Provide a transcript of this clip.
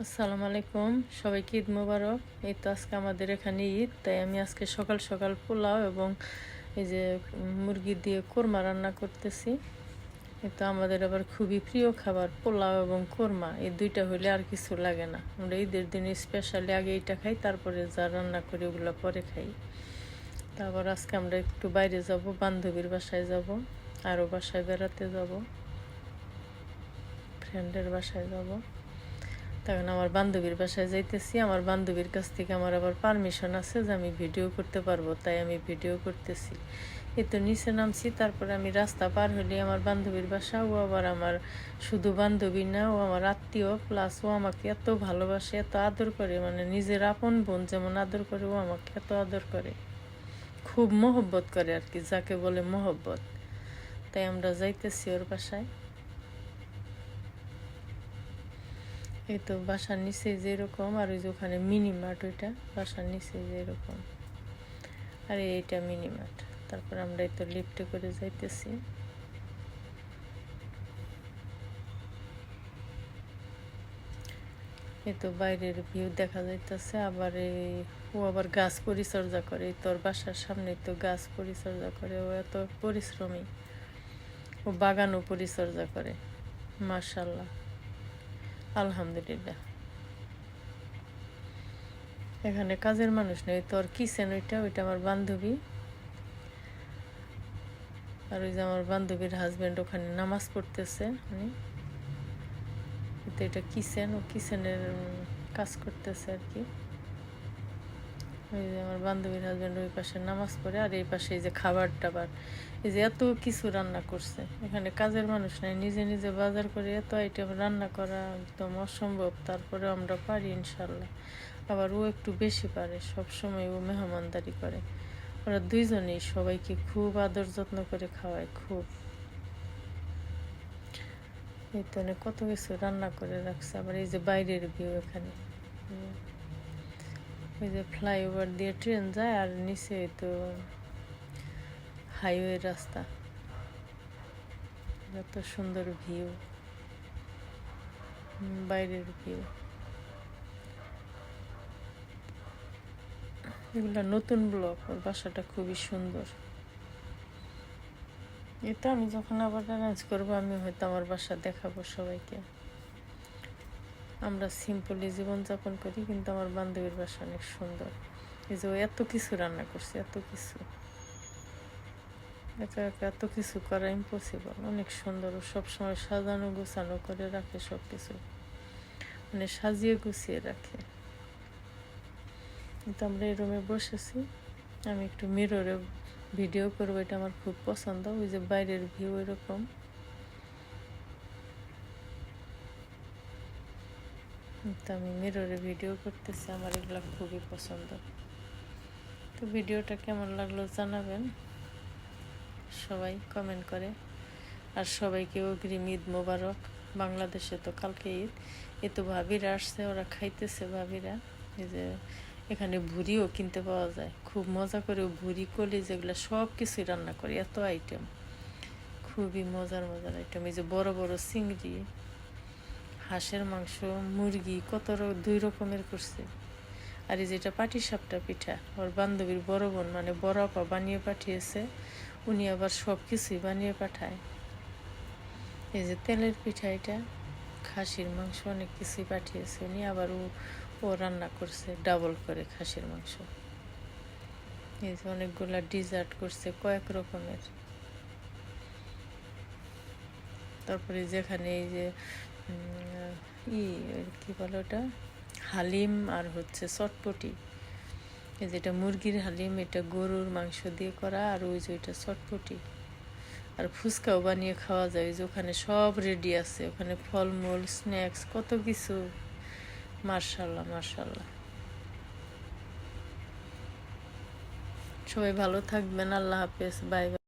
আসসালামু আলাইকুম। সবাইকে ঈদ মোবারক। এই তো আজকে আমাদের এখানে ঈদ, তাই আমি আজকে সকাল সকাল পোলাও এবং এই যে মুরগি দিয়ে কোরমা রান্না করতেছি। এই তো আমাদের আবার খুবই প্রিয় খাবার, পোলাও এবং কোরমা। এই দুইটা হলে আর কিছু লাগে না। আমরা ঈদের দিনে স্পেশালি আগে এইটা খাই, তারপরে যা রান্না করি ওগুলো পরে খাই। তারপর আজকে আমরা একটু বাইরে যাব, বান্ধবীর বাসায় যাব, আরও বাসায় বেড়াতে যাব ফ্রেন্ডের বাসায় যাব। তখন আমার বান্ধবীর বাসায় যাইতেছি, আমার বান্ধবীর কাছ থেকে আমার আবার পারমিশন আছে যে আমি ভিডিও করতে পারব, তাই আমি ভিডিও করতেছি। এই তো নিচে নামছি, তারপরে আমি রাস্তা পার হলে আমার বান্ধবীর বাসা, ও আবার আমার শুধু বান্ধবী না, ও আমার আত্মীয় প্লাস ও আমাকে এত ভালোবাসে, এত আদর করে মানে নিজের আপন বোন যেমন আদর করে, ও আমাকে এত আদর করে। খুব মহব্বত করে আর কি, যাকে বলে মহব্বত। তাই আমরা যাইতেছি ওর বাসায়। এই তো বাসার নিচে যেরকম, আর ওই যে ওখানে মিনি মার্ট ওইটা, বাসার নিচে যেরকম। আর এইটা মিনি মার্ট তারপর আমরা এই তো লিফটে করে যাইতেছি। এই তো বাইরের ভিউ দেখা যাইতেছে, আবার এই ও আবার গাছ পরিচর্যা করে। তোর বাসার সামনে তো গাছ পরিচর্যা করে। ও এত পরিশ্রমী। ও বাগানও পরিচর্যা করে। মার্শাল্লাহ আলহামদুলিল্লাহ। এখানে কাজের মানুষ নেই তোর কিচেন ওইটা? ওইটা আমার বান্ধবী। আর ওই যে আমার বান্ধবীর হাজব্যান্ড ওখানে নামাজ পড়তেছে উনি। এটা কিচেন ও কিচেনের কাজ করতেছে আর কি? ওই যে আমার বান্ধবীর হাজব্যান্ড ওই পাশে নামাজ পড়ে, আর এই পাশে এই যে খাবার টাবার। এই যে এত কিছু রান্না করছে। এখানে কাজের মানুষ নাই, নিজে নিজে বাজার করে এত আইটেম রান্না করা একদম অসম্ভব। তারপরে আমরা পারি ইনশাল্লাহ আবার ও একটু বেশি পারে সব সময় ও মেহমানদারি করে। ওরা দুইজনেই সবাইকে খুব আদর যত্ন করে খাওয়ায়, খুব। এই তো কত কিছু রান্না করে রাখছে। আবার এই যে বাইরের ভিউ এখানে। ওই যে ফ্লাইওভার দিয়ে ট্রেন যায় আর নিচে তো হাইওয়ে রাস্তা। এত সুন্দর ভিউ। বাইরের ভিউ। এগুলা নতুন ব্লক ওর বাসাটা খুবই সুন্দর। এটা আমি যখন আবার অ্যারেঞ্জ করব, আমি হয়তো আমার বাসা দেখাবো সবাইকে। আমরা সিম্পলি জীবনযাপন করি, কিন্তু আমার বান্ধবীর বাসা অনেক সুন্দর। এই যে এত কিছু রান্না করছে, এত কিছু। একা একা এত কিছু করা ইম্পসিবল অনেক সুন্দর। ও সবসময় সাজানো গোছানো করে রাখে সব কিছু মানে সাজিয়ে গুছিয়ে রাখে। কিন্তু আমরা এই রুমে বসেছি, আমি একটু মিররে ভিডিও করব, এটা আমার খুব পছন্দ। ওই যে বাইরের ভিউ এরকম। তো আমি মিররে ভিডিও করতেছি, আমার এগুলো খুবই পছন্দ। তো ভিডিওটা কেমন লাগল জানাবেন। সবাই কমেন্ট করে। আর সবাইকে অগ্রিম ঈদ মোবারক। বাংলাদেশে তো কালকে ঈদ। এ তো ভাবিরা আসছে, ওরা খাইতেছে ভাবিরা। এই যে এখানে ভুড়িও কিনতে পাওয়া যায়। খুব মজা করে ভুড়ি, কলি যেগুলো সব কিছুই রান্না করি, এত আইটেম খুবই মজার মজার আইটেম এই যে বড় বড় চিংড়ি হাঁসের মাংস, মুরগি, কত দুই রকমের করছে। আর এই যেটা পাটি সাপটা পিঠা, ওর বান্ধবীর বড় বোন মানে বড় আপা বানিয়ে পাঠিয়েছে, উনি আবার সব কিছুই বানিয়ে পাঠায়। এই যে তেলের পিঠা এটা, খাসির মাংস অনেক কিছুই পাঠিয়েছে উনি, আবার ও ও রান্না করছে ডাবল করে খাসির মাংস। এই যে অনেকগুলা ডিজার্ট করছে কয়েক রকমের। তারপরে যেখানে এই যে ই কি বলে ওটা? হালিম আর হচ্ছে চটপটি। এই যেটা মুরগির হালিম, এটা গরুর মাংস দিয়ে করা, আর ওই যে ওইটা চটপটি। আর ফুচকাও বানিয়ে খাওয়া যায় ওই যে ওখানে সব রেডি আছে। ওখানে ফলমূল স্ন্যাক্স কত কিছু। মার্শাল্লাহ মার্শাল্লাহ সবাই ভালো থাকবেন, আল্লাহ হাফেজ, বাই বাই।